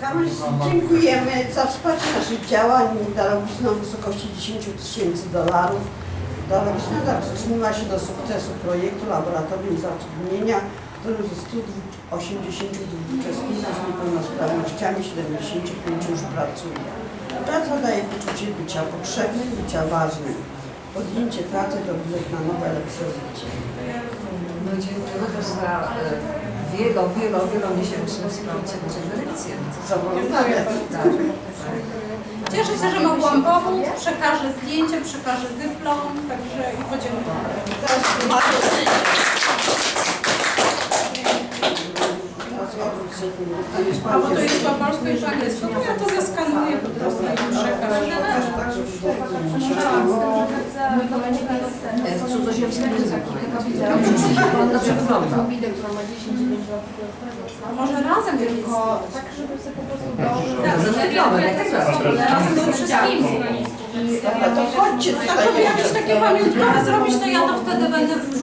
Kamerz, dziękujemy za wsparcie naszych działań darowizną w wysokości 10 tysięcy dolarów. Darowizna ta przyczyniła się do sukcesu projektu Laboratorium Zatrudnienia, w którym ze 182 uczestników z niepełnosprawnościami 75 już pracuje. Praca daje poczucie bycia potrzebnym, bycia ważnym. Podjęcie pracy to bilet na nowe, lepsze życie. No dziękujemy też za e, wielo, wielo, wielomiesięczne wsparcie naszej dyrekcji. Zawolontariat. Tak, tak. Cieszę się, że mogłam pomóc, przekażę zdjęcie, przekażę dyplom, także i podziękuję. A bo to jest po polsku i po angielsku, to ja to zeskanuję po prostu i przekażę. Cudzoziemskim języku. Pan dobrze wygląda. A może razem tylko, Tak, żeby sobie po prostu dobrze. Tak, ze dyplomem, jak tak zawsze. razem ze wszystkimi. To chodźcie Tak, żeby jakieś takie pamiątkowe zrobić, to ja to wtedy będę